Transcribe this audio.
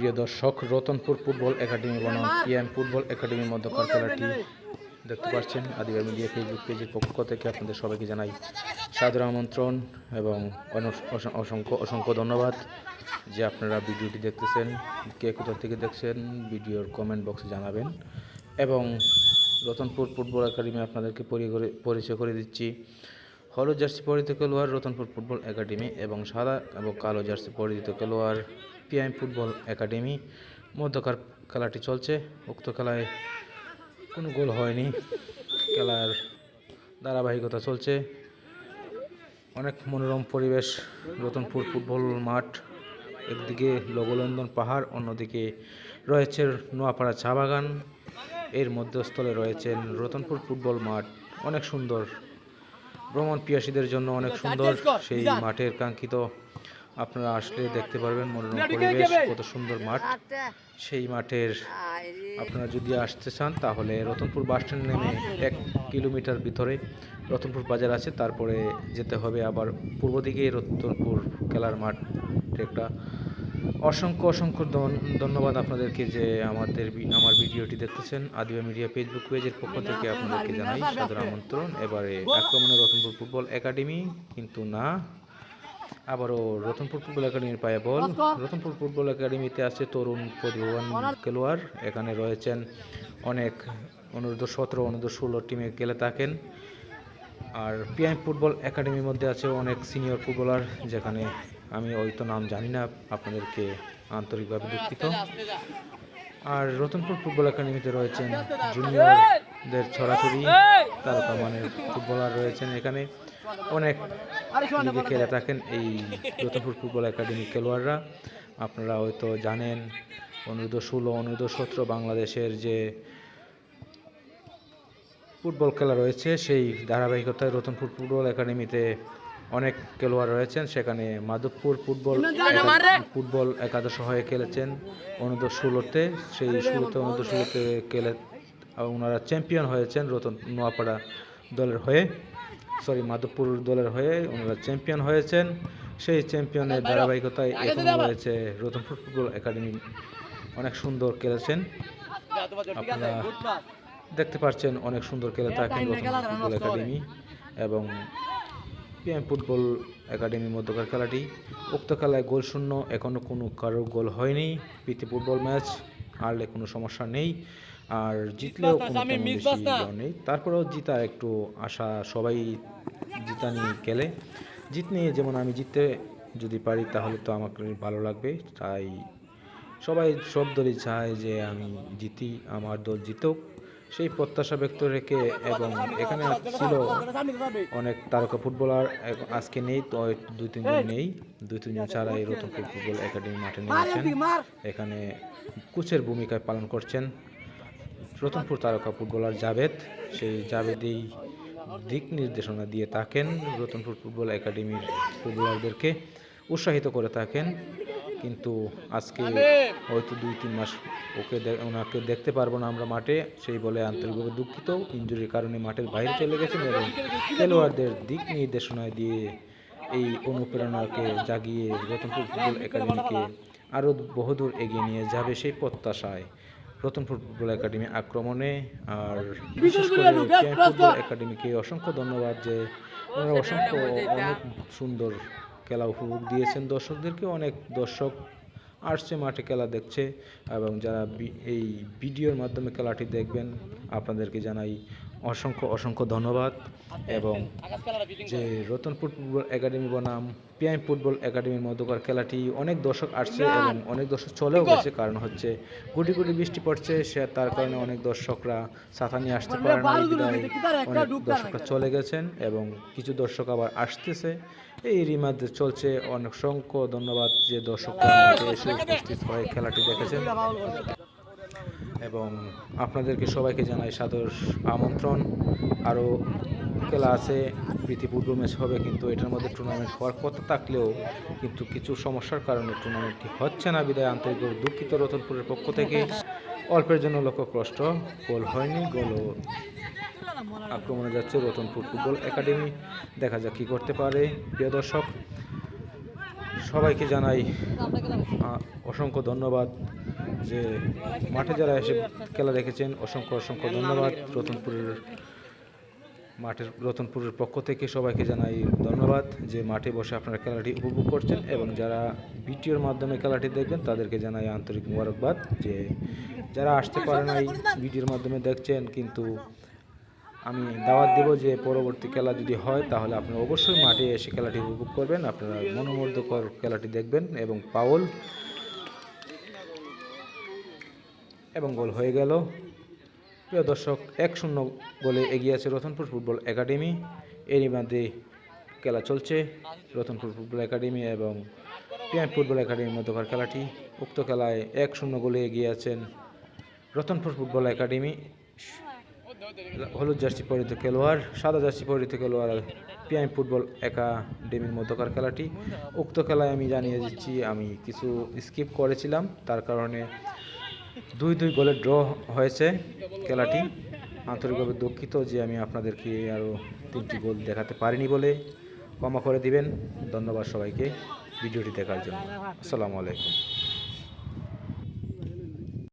প্রিয় দর্শক, Ratanpur football academy বনাম পিএম ফুটবল একাডেমির মধ্যকার খেলাটি দেখতে পাচ্ছেন আদিবার মিডিয়া ফেসবুক পেজের পক্ষ থেকে আপনাদের সবাইকে জানাই সাদর আমন্ত্রণ এবং অসংখ্য অসংখ্য ধন্যবাদ যে আপনারা ভিডিওটি দেখতেছেন, কে কোথা থেকে দেখছেন, ভিডিওর কমেন্ট বক্সে জানাবেন এবং রতনপুর ফুটবল একাডেমি আপনাদেরকে পরিচয় করে দিচ্ছি। হলুদ জার্সি পরিহিত খেলোয়াড় রতনপুর ফুটবল একাডেমি এবং সাদা এবং কালো জার্সি পরিহিত খেলোয়াড় পিআইএম ফুটবল একাডেমি। মধ্যকার খেলাটি চলছে। উক্ত খেলায় কোনো গোল হয়নি। খেলার ধারাবাহিকতা চলছে। অনেক মনোরম পরিবেশ। রতনপুর ফুটবল মাঠ। একদিকে লঘুলন্দন পাহাড়, অন্যদিকে রয়েছে নোয়াপাড়া চা বাগান। এর মধ্যস্থলে রয়েছেন রতনপুর ফুটবল মাঠ। অনেক সুন্দর ভ্রমণ পিয়াসীদের জন্য অনেক সুন্দর সেই মাঠের কাঙ্ক্ষিত আপনারা আসলে দেখতে পারবেন মনোরম পরিবেশ কত সুন্দর মাঠ। সেই মাঠের আপনারা যদি আসতে চান তাহলে রতনপুর বাস স্ট্যান্ড নেমে এক কিলোমিটার ভিতরে রতনপুর বাজার আছে তারপরে যেতে হবে আবার পূর্ব দিকে রতনপুর খেলার মাঠ একটা অসংখ্য অসংখ্য ধন্যবাদ আপনাদেরকে যে আমাদের আমার ভিডিওটি দেখতেছেন। আদিবা মিডিয়া ফেসবুক পেজের পক্ষ থেকে আপনাদেরকে জানাই সাদর আমন্ত্রণ। এবারে আক্রমণে রতনপুর ফুটবল একাডেমি, কিন্তু না, আবারও রতনপুর ফুটবল একাডেমির পায়ে বল। রতনপুর ফুটবল একাডেমিতে আছে তরুণ প্রতিভাবান খেলোয়াড়। এখানে রয়েছেন অনেক অনূর্ধ্ব সতেরো, অনূর্ধ্ব ষোলো টিমে গেলে থাকেন। আর পিআই ফুটবল একাডেমির মধ্যে আছে অনেক সিনিয়র ফুটবলার, যেখানে আমি ওই তো নাম জানি না আপনাদেরকে আন্তরিকভাবে দুঃখিত। আর রতনপুর ফুটবল একাডেমিতে রয়েছেন জুনিয়রদের ছড়াছড়ি তারকা মানের ফুটবলার রয়েছেন এখানে। অনেক লিগে খেলে থাকেন এই রতনপুর ফুটবল একাডেমি খেলোয়াড়রা। আপনারা হয়তো জানেন অনূর্ধ্ব ষোলো অনূর্ধ্ব সতেরো বাংলাদেশের যে ফুটবল খেলা রয়েছে সেই ধারাবাহিকতায় রতনপুর ফুটবল একাডেমিতে অনেক খেলোয়াড় রয়েছেন সেখানে মাধবপুর ফুটবল ফুটবল একাদশ হয়ে খেলেছেন অনূর্ধ্ব ষোলোতে সেই ষোলোতে অনূর্ধ্ব ষোলোতে খেলে ওনারা চ্যাম্পিয়ন হয়েছেন রতন নোয়াপাড়া দলের হয়ে সরি মাধবপুর দলের হয়ে ওনারা চ্যাম্পিয়ন হয়েছেন। সেই চ্যাম্পিয়নের ধারাবাহিকতায় এখন রয়েছে রতনপুর ফুটবল একাডেমি। অনেক সুন্দর খেলেছেন। আপনারা দেখতে পাচ্ছেন অনেক সুন্দর খেলে থাকেন রতনপুর ফুটবল একাডেমি এবং পিএম ফুটবল একাডেমির মধ্যকার খেলাটি উক্ত খেলায় গোল শূন্য এখনও কোনো কারও গোল হয়নি। প্রীতি ফুটবল ম্যাচ হারলে কোনো সমস্যা নেই। আর জিতলেও কোনো ইয়ে নেই। তারপরেও জিতা একটু আশা সবাই জিতা নিয়ে খেলে। জিত নিয়ে যেমন আমি জিততে যদি পারি তাহলে তো আমাকে ভালো লাগবে। তাই সবাই সব দলই চায় যে আমি জিতি আমার দল জিতুক। সেই প্রত্যাশা ব্যক্ত রেখে এবং এখানে ছিল অনেক তারকা ফুটবলার আজকে নেই তো দুই তিনজন নেই। দুই তিনজন ছাড়া এই রতনপুর ফুটবল একাডেমি মাঠে নিয়েছেন এখানে কোচের ভূমিকায় পালন করছেন রতনপুর তারকা ফুটবলার জাভেদ। সেই জাভেদেই দিক নির্দেশনা দিয়ে থাকেন রতনপুর ফুটবল একাডেমির ফুটবলারদেরকে। উৎসাহিত করে থাকেন। কিন্তু আজকে হয়তো দুই তিন মাস ওকে ওনাকে দেখতে পারব না আমরা মাঠে। সেই বলে আন্তরিকভাবে দুঃখিত। ইঞ্জুরির কারণে মাঠের বাইরে চলে গেছেন এবং খেলোয়াড়দের দিক নির্দেশনা দিয়ে এই অনুপ্রেরণাকে জাগিয়ে রতনপুর ফুটবল একাডেমিকে আরও বহুদূর এগিয়ে নিয়ে যাবে সেই প্রত্যাশায়। রতনপুর ফুটবল একাডেমি আক্রমণে আর বিশেষ করে ফুটবল একাডেমিকে অসংখ্য ধন্যবাদ যে ওনারা অসংখ্য অনেক সুন্দর খেলা উপভোগ দিয়েছেন। দর্শকদেরকে অনেক দর্শক আসছে, মাঠে খেলা দেখছে এবং যারা এই ভিডিওর মাধ্যমে খেলাটি দেখবেন, আপনাদেরকে জানাই অসংখ্য অসংখ্য ধন্যবাদ। এবং যে রতনপুর ফুটবল একাডেমি বনাম পিআই ফুটবল একাডেমির মধ্যকার খেলাটি অনেক দর্শক আসছে এবং অনেক দর্শক চলেও গেছে কারণ হচ্ছে গুটি গুটি বৃষ্টি পড়ছে সে তার কারণে অনেক দর্শকরা ছাতা নিয়ে আসতে পারে না অনেক দর্শকরা চলে গেছেন এবং কিছু দর্শক আবার আসতেছে। এই মধ্যে চলছে অনেক সংখ্য ধন্যবাদ যে দর্শকরা এসে উপস্থিত হয়ে খেলাটি দেখেছেন। এবং আপনাদেরকে সবাইকে জানাই সাদর আমন্ত্রণ। আরও খেলা আছে, প্রীতি ফুটবল ম্যাচ হবে, কিন্তু এটার মধ্যে টুর্নামেন্ট হওয়ার কথা থাকলেও কিন্তু কিছু সমস্যার কারণে টুর্নামেন্টটি হচ্ছে না। বিদায় আন্তরিক দুঃখিত রতনপুরের পক্ষ থেকে। অল্পের জন্য লক্ষ্য কষ্ট গোল হয়নি গোলও আক্রমণে যাচ্ছে রতনপুর ফুটবল একাডেমি। দেখা যাক কী করতে পারে, প্রিয় দর্শক। সবাইকে জানাই অসংখ্য ধন্যবাদ। যে মাঠে যারা এসে খেলা দেখেছেন, অসংখ্য অসংখ্য ধন্যবাদ। রতনপুরের মাঠের, রতনপুরের পক্ষ থেকে সবাইকে জানাই ধন্যবাদ যে মাঠে বসে আপনারা খেলাটি উপভোগ করছেন এবং যারা ভিডিওর মাধ্যমে খেলাটি দেখবেন, তাদেরকে জানাই আন্তরিক মোবারকবাদ যে যারা আসতে পারে নাই ভিডিওর মাধ্যমে দেখছেন, কিন্তু আমি দাওয়াত দেব যে পরবর্তী খেলা যদি হয়, তাহলে আপনারা অবশ্যই মাঠে এসে খেলাটি উপভোগ করবেন। আপনারা মনোমুগ্ধকর খেলাটি দেখবেন এবং পাওল এবং গোল হয়ে গেল। প্রিয় দর্শক, এক শূন্য গোলে এগিয়ে আছে রতনপুর ফুটবল একাডেমি। এরই মধ্যে খেলা চলছে। রতনপুর ফুটবল একাডেমি এবং পিএম ফুটবল একাডেমির মধ্যকার খেলাটি। উক্ত খেলায় এক শূন্য গোলে এগিয়ে আছেন রতনপুর ফুটবল একাডেমি। হলুদ জার্সি পরিহিত খেলোয়াড়, সাদা জার্সি পরিহিত খেলোয়াড় পিআইএম ফুটবল একাডেমির মধ্যকার খেলাটি। উক্ত খেলায় আমি জানিয়ে দিচ্ছি, আমি কিছু স্কিপ করেছিলাম। তার কারণে দুই দুই গোলে ড্র হয়েছে খেলাটি। আন্তরিকভাবে দুঃখিত যে আমি আপনাদেরকে আরও তিনটি গোল দেখাতে পারিনি বলে ক্ষমা করে দিবেন। ধন্যবাদ সবাইকে ভিডিওটি দেখার জন্য। আসসালামু আলাইকুম।